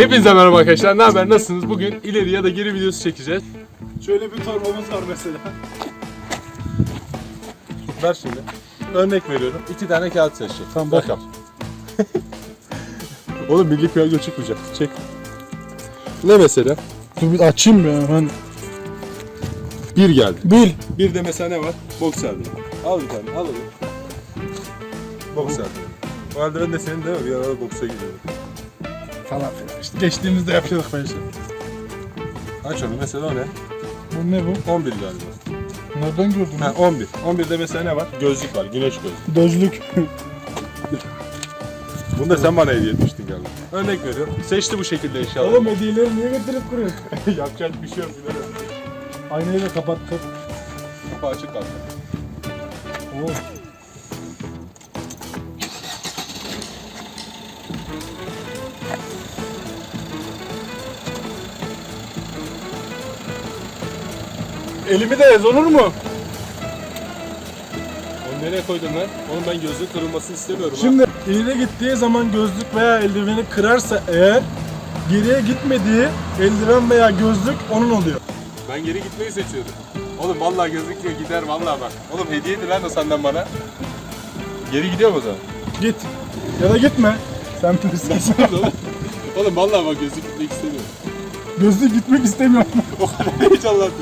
Hepinize merhaba arkadaşlar. Ne haber? Nasılsınız? Bugün ileri ya da geri videosu çekeceğiz. Şöyle bir torbamız var mesela. Ver şimdi. Örnek veriyorum. İki tane kağıt seçecek. Tamam, Rakam. Oğlum milli piyango çıkmayacak. Çek. Ne mesela? Dur bir açayım ya ben. Bir geldi. Bil. Bir de mesela ne var? Boxer diye. Al bir tane. Al onu. Boxer diye. O halde ben de senin değil mi? Bir arada boksa gidiyorum. Falan filan. İşte geçtiğimizde yapıyorduk ben işte. Aç onu. Mesela o ne? Bu ne bu? 11 galiba. Nereden gördün? Ha 11. 11'de mesela ne var? Gözlük var. Güneş gözlüğü. Dözlük. Bunu da sen bana hediye etmiştin galiba. Örnek veriyorum. Seçti bu şekilde inşallah. Oğlum hediyeleri niye getirip kuruyorsun? Yapacak bir şey yok. Aynayı da kapattık. Kapı açık kaldı. Oo. Elimi de ez olur mu? Onu nereye koydum ben? Oğlum ben gözlüğün kırılmasını istemiyorum. ha. Şimdi ileri gittiği zaman gözlük veya eldiveni kırarsa eğer geriye gitmediği eldiven veya gözlük onun oluyor. Ben geri gitmeyi seçiyorum. Oğlum vallahi gözüküyor gider vallahi bak. Oğlum hediyeydi lan o senden bana. Geri gidiyor mu o zaman? Git. Ya da gitme. Sen bilirsin. oğlum. Oğlum vallahi bak gözlük gitmek istemiyorum. Gözlük gitmek istemiyor. O kadar heyecanlandım.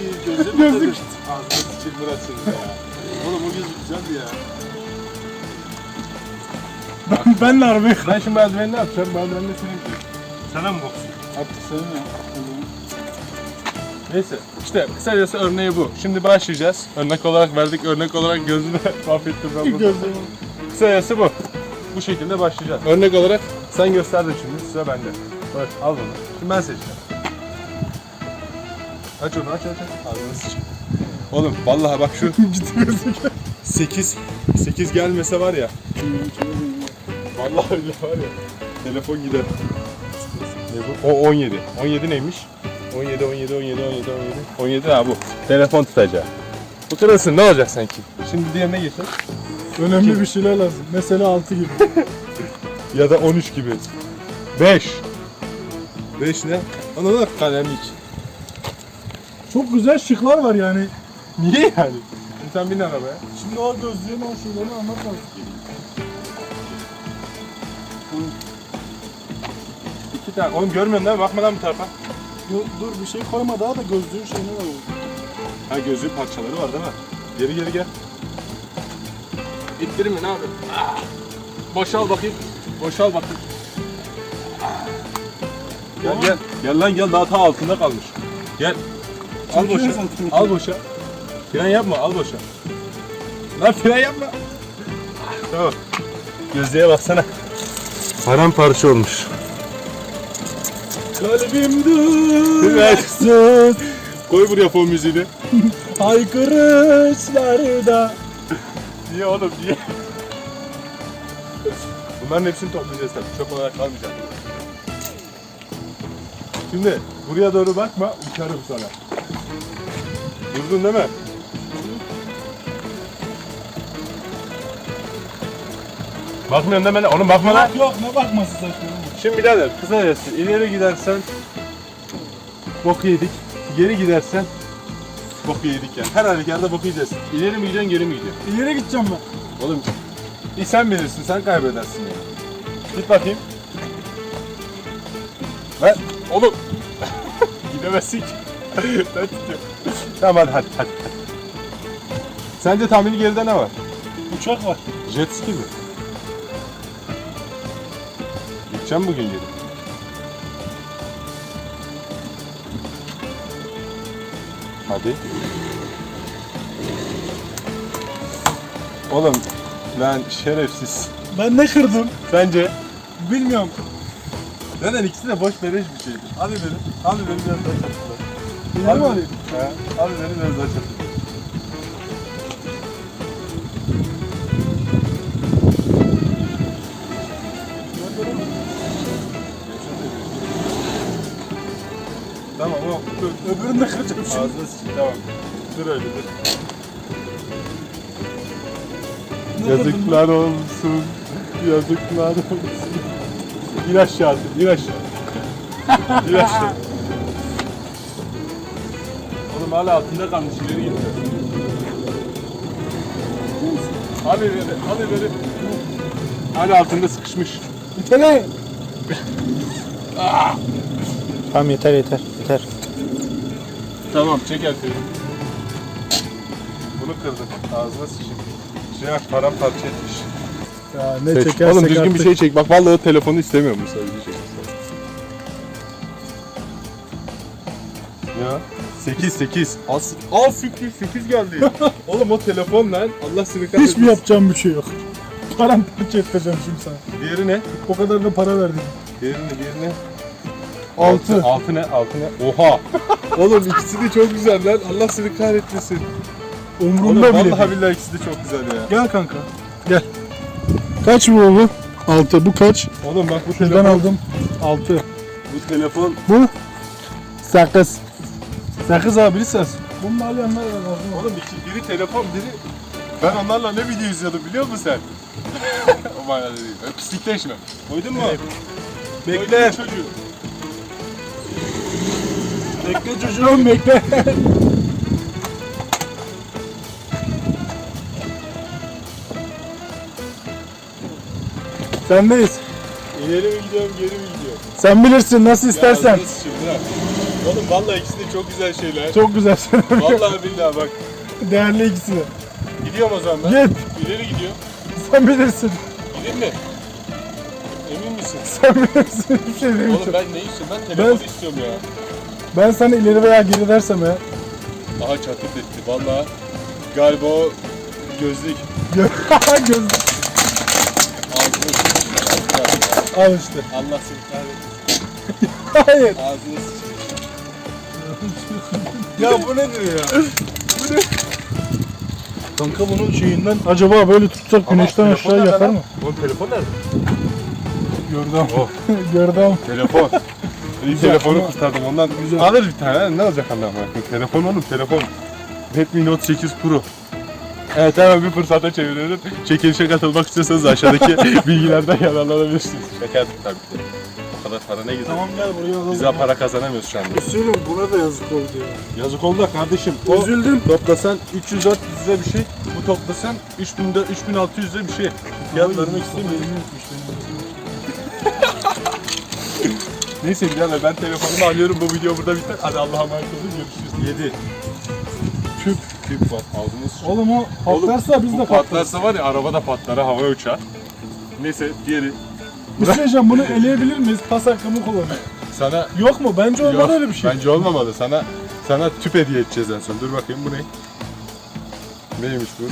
Bir gözlük? Gözlük. Ağzına Murat senin ya. Oğlum o gözlük güzeldi ya. ben de harbi. Ben şimdi merdivenini atacağım. Merdivenini senin Sana mı bakıyorsun? Artık senin ya. Neyse işte kısacası örneği bu. Şimdi başlayacağız. Örnek olarak verdik. Örnek olarak gözünü mahvettim ben bunu. Kısacası bu. Bu şekilde başlayacağız. Örnek olarak sen gösterdin şimdi. Sıra bende. Bak al bunu. Şimdi ben seçeceğim. Aç onu aç aç aç. Ağzını sıçayım. Oğlum vallahi bak şu Ciddi gözlük. 8 8 gelmese var ya. Vallahi öyle var ya. Telefon gider. Ne bu? O 17. 17 neymiş? 17 17 17 17 17. 17 ha bu. Telefon tutacağı. Bu kırılsın ne olacak sanki? Şimdi diğerine geçelim. Önemli bir şeyler lazım. Mesela 6 gibi. Ya da 13 gibi. 5. 5 ne? Ana bak kalemlik. Çok güzel şıklar var yani. Niye yani? Sen bin arabaya. Şimdi o gözlüğün o şeylerini anlat lazım. İki tane. Oğlum görmüyorsun değil mi? Bakma lan bu tarafa. Dur, dur bir şey koyma daha da gözlüğün şeyine var. Ha gözlüğün parçaları var değil mi? Geri geri gel. İttirin mi ne abi? Boşal bakayım. Boşal bakayım. Gel gel. Gel lan gel daha ta altında kalmış. Gel. Al boşa. Al boşa. Fren yapma al boşa. Lan fren yapma. Tamam. Gözlüğe baksana. Paramparça olmuş. Kalbim Evet. duraksız Koy buraya fon müziğini. haykırışlarda. Niye oğlum niye? Bunların hepsini toplayacağız tabii. Çöp olarak kalmayacak. Şimdi buraya doğru bakma, uçarım sana. Durdun değil mi? Bakmıyorsun değil mi? Oğlum bakma lan. Yok yok ne bakması saçma. Şimdi birader kısacası ileri gidersen bok yedik. Geri gidersen bok yedik yani. Her halükarda bok yiyeceğiz. İleri mi gidiyorsun geri mi gidiyorsun? İleri gideceğim ben. Oğlum bir sen bilirsin, sen kaybedersin ya. Git bakayım. Ver. Oğlum. Gidemezsin ki. ben tutuyorum. Tamam hadi hadi hadi. Sence tahmini geride ne var? Uçak var. Jet ski mi? Gideceğim bugün geri. Hadi. Oğlum lan şerefsiz. Ben ne kırdım? Sence? Bilmiyorum. Zaten ikisi de boş beleş bir şeydir. Hadi benim. Hadi benim biraz İleri mi alayım? He. Hadi benim biraz çatışlar. Tamam o dur. Öbürünü de kıracağım şimdi. Ağzına sıçayım tamam. Dur öyle dur. Yazıklar olsun. Yazık lan. İn aşağı, in aşağı. İn aşağı. Oğlum hala altında kalmış, ileri git. Al ileri, al ileri. Hala altında sıkışmış. İtele. Tamam yeter yeter yeter. Tamam, çek elferi. Bunu kırdık, ağzına sıçayım. Şey bak, paramparça etmiş. Ya ne Seç. çekersek Oğlum düzgün artık. bir şey çek. Bak vallahi o telefonu istemiyorum bu sadece. Ya 8 8. As Al Fikri 8 geldi. Oğlum o telefon lan. Allah seni kahretsin. Hiç mi yapacağım bir şey yok. Paramparça edeceğim şimdi sana. Diğeri ne? O kadar da para verdim. Diğeri ne? Diğeri ne? Altı. Altı ne? Altı ne? Oha. Oğlum ikisi de çok güzel lan. Allah seni kahretmesin. Oğlum Umurumda bile vallahi değil. billahi ikisi de çok güzel ya. Gel kanka. Gel. Kaç bu bu? 6. Bu kaç? Oğlum bak bu Şuradan telefon. aldım. 6. Bu telefon. Bu? 8. 8 abi ses. Bunu alayanlar da lazım. Oğlum iki, biri telefon biri ben onlarla ne video izliyordum biliyor musun sen? o manada değil. Öyle Pislikleşme. Koydun mu? Bekle. Koydun çocuğu. Bekle çocuğum bekle. Sendeyiz. İleri mi gidiyorum geri mi gidiyorum? Sen bilirsin nasıl istersen. Ya, bırak. Oğlum vallahi ikisi de çok güzel şeyler. Çok güzel şeyler. Vallahi billahi bak. Değerli ikisi de. Gidiyorum o zaman ben. Git. İleri gidiyorum. Sen bilirsin. Gideyim mi? Emin misin? Sen bilirsin. Bir şey Oğlum demeyeceğim. ben ne istiyorum? Ben telefonu Ben- istiyorum ya. Ben sana ileri veya geri dersem ya. Aha çatıp etti vallahi. Galiba o gözlük. Göz. Ağzına sıçtı. Al işte. Allah seni kahretsin. Hayır. Ağzına sıçtı. Ya bu nedir ya? Kanka bunun şeyinden acaba böyle tutsak güneşten Ama aşağı telefon yakar mı? Oğlum telefon nerede? Gördüm. Oh. Gördüm. Telefon. İyi telefonu kurtardım ondan. Güzel. Alır bir tane ne olacak anlamı? Telefon oğlum telefon. Redmi Note 8 Pro. Evet hemen bir fırsata çeviriyorum. Çekilişe katılmak istiyorsanız aşağıdaki bilgilerden yararlanabilirsiniz. Şaka yaptık tabii ki. Kadar para ne güzel. Tamam gel buraya alalım. Biz daha para kazanamıyoruz şu anda. Hüseyin'im buna da yazık oldu ya. Yazık oldu da kardeşim. O Üzüldüm. toplasan 300 lira bir şey. Bu toplasan 3000 de- 3600 lira bir şey. Fiyatlarını istemiyorum. Neyse birader ben telefonumu alıyorum bu video burada biter. Hadi Allah'a emanet olun görüşürüz. 7. Tüp. Tüp bak ağzını sıçıyor. Oğlum o patlarsa biz Bu de patlarız. patlarsa var ya araba da patlar ha, havaya uçar. Neyse diğeri. Bir şey diyeceğim bunu eleyebilir miyiz? Pas hakkımı kullanın. Sana Yok mu? Bence olmaz Yok, öyle bir şey. Bence olmamalı. Sana sana tüp hediye edeceğiz en son. Dur bakayım bu ne? Neymiş bu?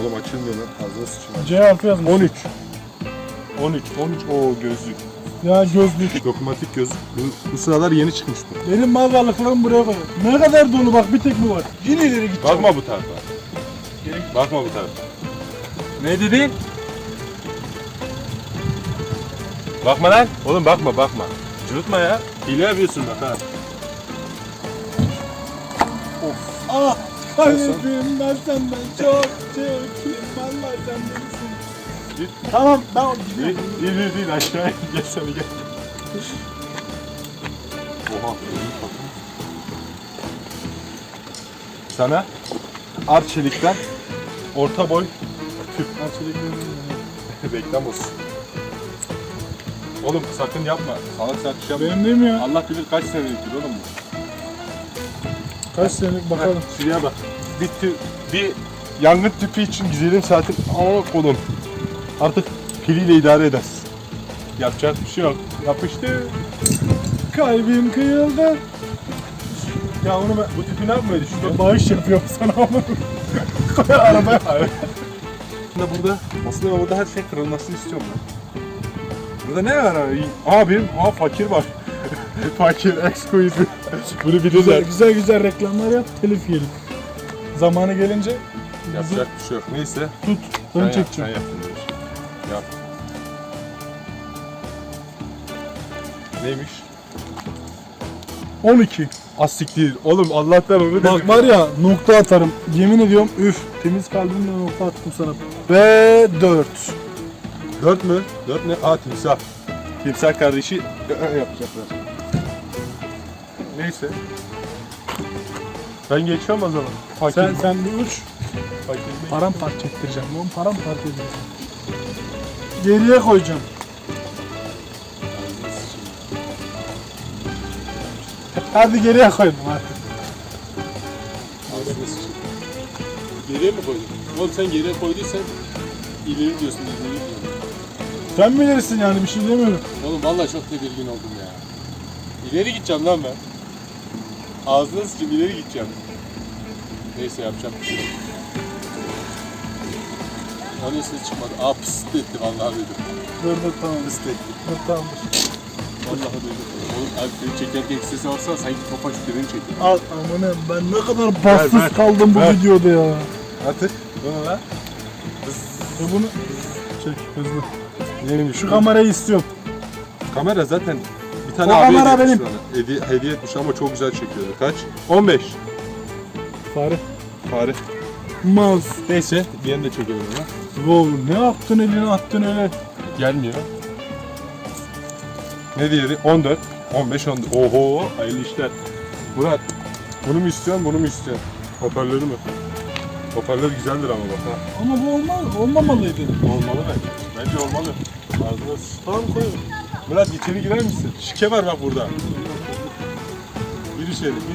Oğlum açılmıyor lan. Ağzına sıçayım. C harfi yazmış. 13. 13. 13. O gözlük. Ya gözlük. Dokunmatik gözlük. Bu, bu sıralar yeni çıkmıştı. Benim mal varlıklarımı buraya koy. Ne kadar dolu bak bir tek bu var. Yine ileri gideceğim. Bakma bu tarafa. Bakma bu tarafa. Ne dedin? Bakma lan. Oğlum bakma bakma. Cırtma ya. Hile yapıyorsun bak ha. Ah! Kalbim ben senden çok çektim. Vallahi sen birisin. Git. Tamam ben Değil, gidiyorum. değil, değil, değil. aşağıya gel sen gel. Oha. Sana Arçelik'ten orta boy reklam olsun. Oğlum sakın yapma. Salak salak iş yapma. Benim değil mi ya? Allah bilir kaç seneliktir oğlum bu. Kaç senelik bakalım. Şuraya bak. Bir, tü, bir yangın tüpü için güzelim saatin ama kolum. Artık piliyle idare edersin. Yapacak bir şey yok. Yapıştı. Kalbim kıyıldı. Ya onu ben, bu tüpü ne yapmayı düşünüyorsun? Bağış yapıyorum sana ama. Koy arabaya. Aslında burada, aslında burada her şey kırılmasını istiyorum ben. Burada ne var abi? Aa benim, aa fakir var. fakir, ex-quiz. Bunu Güzel, bilirler. güzel güzel reklamlar yap, telif yiyelim. Zamanı gelince Yapacak bir şey yok. Neyse. tut, Sen ben yap, sen çekeceğim. yap bunu. Yap. Neymiş? 12. Asik Oğlum Allah'tan onu Bak var ya nokta atarım. Yemin ediyorum üf temiz kalbimle nokta attım sana. Ve 4. Dört mü? Dört ne? Aa timsah. Timsah kardeşi yapacaklar. Neyse. Ben geçiyorum o zaman. Fakir. Sen, sen bir uç. Fakir. Paramparça ettireceğim. Oğlum paramparça edeceğim. Geriye koyacağım. Hadi geriye koydum sıçayım. Geriye mi koydun? Oğlum sen geriye koyduysan ileri diyorsun, ileri diyorsun. Sen bilirsin yani bir şey demiyorum. Oğlum vallahi çok tedirgin oldum ya. İleri gideceğim lan ben. Ağzına sıçayım ileri gideceğim. Neyse yapacağım bir şey yok. Hani ses çıkmadı. Aa pıst etti vallahi duydum. Dur dur tamam. Pıst etti. Dur tamam. Vallahi duydum. Oğlum abi beni çekerken sesi alsana sanki topaç birini çekiyor. Al amanım ben ne kadar bassız ver. kaldım bu Ver. videoda ya. Atır. Bunu lan. Ya bunu çek hızlı. Neymiş? Şu kamerayı istiyorum. Kamera zaten bir tane O abi kamera hediye benim. etmiş. Hediye, hediye etmiş ama çok güzel çekiyordu. Kaç? 15. Fare. Fare. Maz. Neyse. Diğerini de çekelim ama. Wow ne yaptın elini attın öyle. Gelmiyor. Ne diğeri? 14. 15, 14. Oho hayırlı işler. Murat. Bunu mu istiyorsun, bunu mu istiyorsun? Hoparlörü mü? Hoparlör güzeldir ama bak ha. Ama bu olmaz, olmamalıydı. Olmalı bence. Bence olmalı. Ağzına. Tamam koy. Murat içeri girer misin? Şike var bak burada. Gir içeri. Gir, gir, gir, gir.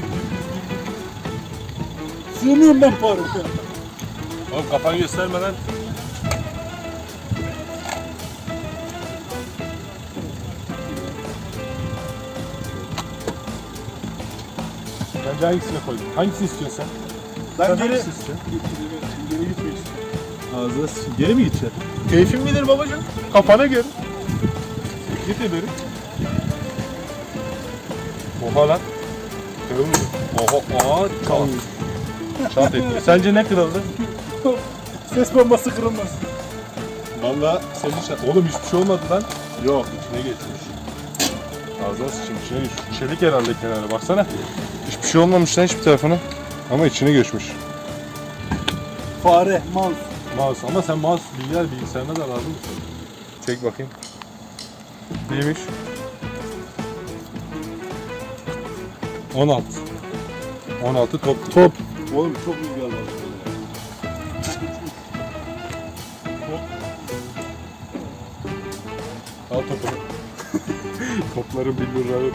Sığmıyorum ben Faruk ya. Oğlum kafanı göstermeden. Bence hangisine koydun? Hangisini istiyorsun sen? Ben geri... Geri istiyorum. Ağzına sıçayım. Geri mi gideceksin? Keyfin bilir babacığım. Kafana göre. Git ileri. Oha lan. Kırılmıyor. Oha. Aa, çat. Çat etti. Sence ne kırıldı? Ses bombası kırılmaz. Valla senin şart. Oğlum hiçbir şey olmadı lan. Yok içine geçmiş. Ağzına sıçayım içine geçmiş. Çelik herhalde kenara baksana. Hiçbir şey olmamış lan hiçbir tarafına. Ama içine göçmüş. Fare, mouse. Mouse ama sen mouse bilgisayar bilgisayarına da lazım mısın? Çek bakayım. Neymiş? 16. 16 top. Top. Oğlum çok rüzgar var. Al topunu. Topların billurları.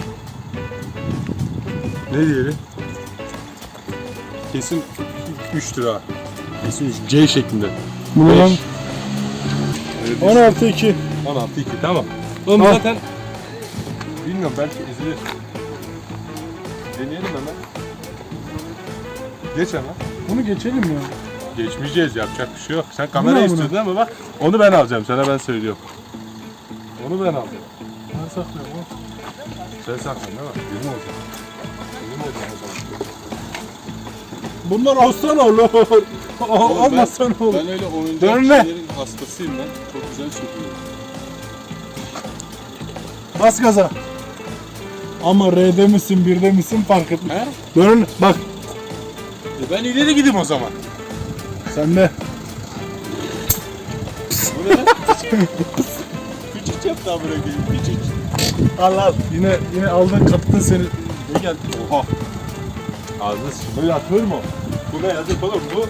Ne diyelim? Kesin 3 lira. Kesin 3. C şeklinde. Bu lan Evet, 16 2. 16 2 tamam. Oğlum Al. zaten bilmiyorum belki ezilir. Deneyelim hemen. Geç hemen. Bunu geçelim ya. Geçmeyeceğiz yapacak bir şey yok. Sen Bu kamera ne istiyordun ama bak onu ben alacağım sana ben söylüyorum. Onu ben alacağım. Ben saklıyorum. oğlum. Sen saklan değil mi? Benim olacak. Benim olacak o zaman. Bunlar alsana olur. Almasana olur. Ben öyle oyuncak Dönme. şeylerin hastasıyım ben. Çok güzel çekiyor. Bas gaza. Ama R'de misin, 1'de misin fark etmez. He? Dön bak E ben ileri gideyim o zaman. sen de. Bu ne lan? Küçük çapta bırakayım küçük. Al al. Yine yine aldın kaptın seni. Ne geldi? Oha. Ağzına. Böyle atılır mı? Bu ne yazık oğlum bu.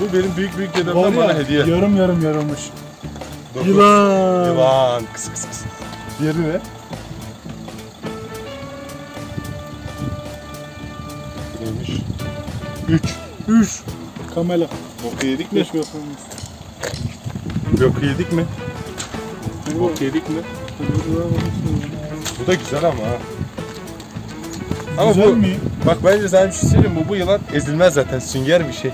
Bu benim büyük büyük Var dedemden bana ya, hediye. yarım yarım yarılmış. Dokuz. Yılan. Yılan. Kıs kıs kıs. Diğeri ne? Neymiş? 3. 3. Kamera. Boku yedik mi? Yapalım. Boku yedik mi? Boku yedik mi? Bu da güzel ama ha. Ama Güzel bu, mi? Bak bence sana bir şey söyleyeyim mi? Bu yılan ezilmez zaten sünger bir şey.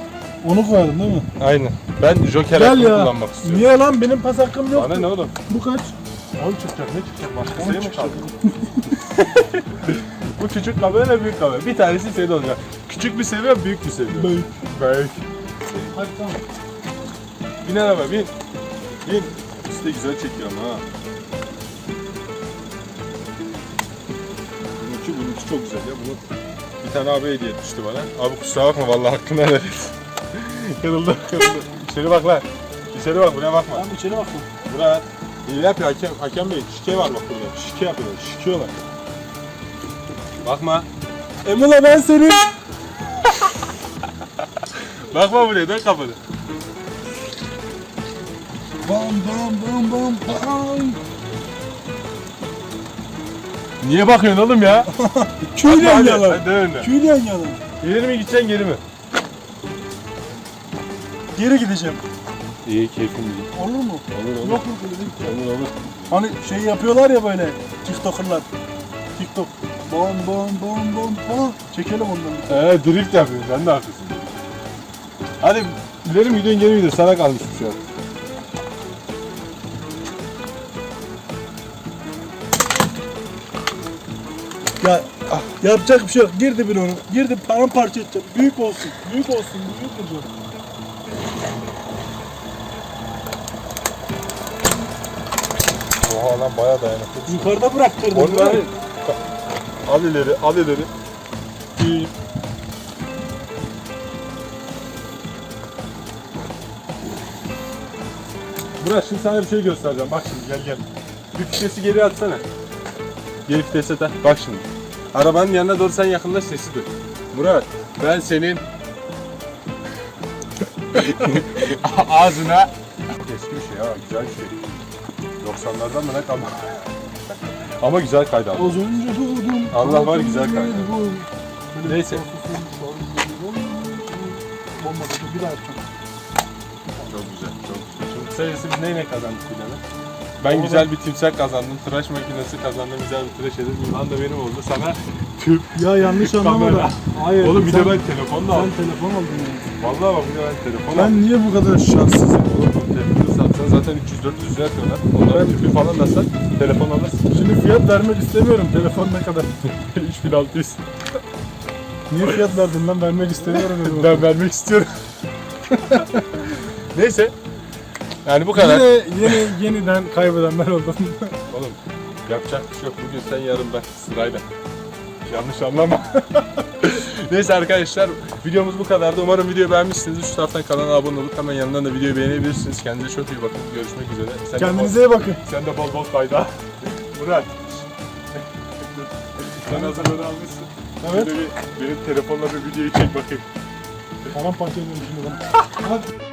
Onu koyalım değil mi? Aynen. Ben Joker Gel hakkını ya. kullanmak istiyorum. Niye lan benim pas hakkım yok. Bana ne oğlum? Bu kaç? 10 çıkacak ne çıkacak? Başka On şey çıkacak. kaldı? Bu küçük kamera büyük kamera. Bir tanesi senin olacak. Küçük bir seviyor, büyük bir seviyor. Büyük. Büyük. Hadi tamam. Bin araba bin. Bin. İşte güzel çekiyor ama ha. Bununki, bununki çok güzel ya. Bunu bir tane abi hediye etmişti bana. Abi kusura bakma vallahi hakkını helal et. kırıldı, kırıldı. İçeri bak lan. İçeri bak buraya bakma. Tamam içeri bakma. Murat. Hile yapıyor hakem, hakem bey. Şike var bak burada. Şike yapıyorlar. Şikiyorlar. Bakma. Emula ben senin. Bakma buraya dön kafanı. Bam bam bam bam bam. Niye bakıyorsun oğlum ya? Hadi, yalan. Hadi dön önüne. Küyle yalan. İleri mi gideceksin geri mi? Geri gideceğim. İyi keyfim iyi. Olur mu? Olur olur. Yok yok öyle değil. Olur olur. Hani şey yapıyorlar ya böyle TikToker'lar. TikTok. Bam bam bam bam bam. Çekelim ondan bir tane. Ee drift yapıyorsun sen de haklısın. Hadi ileri mi gidiyorsun geri mi gidiyorsun? Sana kalmış şu an. Ya ah, yapacak bir şey yok. Girdi bir onu. Girdi paramparça edeceğim. Büyük olsun. Büyük olsun. Büyük olsun. Oha lan bayağı dayanıklı. Yukarıda bıraktırdım. Onları al ileri al ileri. Bir. Murat şimdi sana bir şey göstereceğim. Bak şimdi gel gel. Bir fitesi geri atsana. Geri vitese de. Bak şimdi. Arabanın yanına doğru sen yakınlaş sesi duy. Murat ben senin ağzına eski bir şey ha güzel bir şey. 90'lardan mı ne kalma. Ama güzel kaydı aldı. Az önce doğdum. Allah var, güzel kaydı. Neyse. Bir. Çok güzel, çok güzel. Kısacası biz neyle kazandık bilemem. Ben güzel bir timsah kazandım, tıraş makinesi kazandım, güzel bir tıraş edildim. Yılan da benim oldu. Sana tüp. Ya yanlış anlama Kamera. da. Hayır. Oğlum bir sen- de ben telefon da Sen aldım. telefon aldın yani. Vallahi bak bir de ben telefon aldım. Ben niye bu kadar şanssızım? Oğlum telefonu satsan zaten 300-400 lira yapıyorlar. Onların tüpü falan da sat, telefon alırsın. Şimdi fiyat vermek istemiyorum. Telefon ne kadar? 3600. Niye fiyat verdin lan? Vermek istemiyorum dedim. Ben vermek istiyorum. Neyse. Yani bu kadar. Yine, yine yeniden kaybedenler oldum. Oğlum yapacak bir şey yok. Bugün sen yarın ben sırayla. Yanlış anlama. Neyse arkadaşlar videomuz bu kadardı. Umarım videoyu beğenmişsinizdir. Şu taraftan kanala abone olup hemen yanından da videoyu beğenebilirsiniz. Kendinize çok iyi bakın. Görüşmek üzere. Sen Kendinize iyi bakın. sen de bol bol fayda. Murat. sen hazırlanı almışsın. Evet. Bir, benim telefonla bir videoyu çek bakayım. Paramparça ediyorum şimdi ben. Hadi.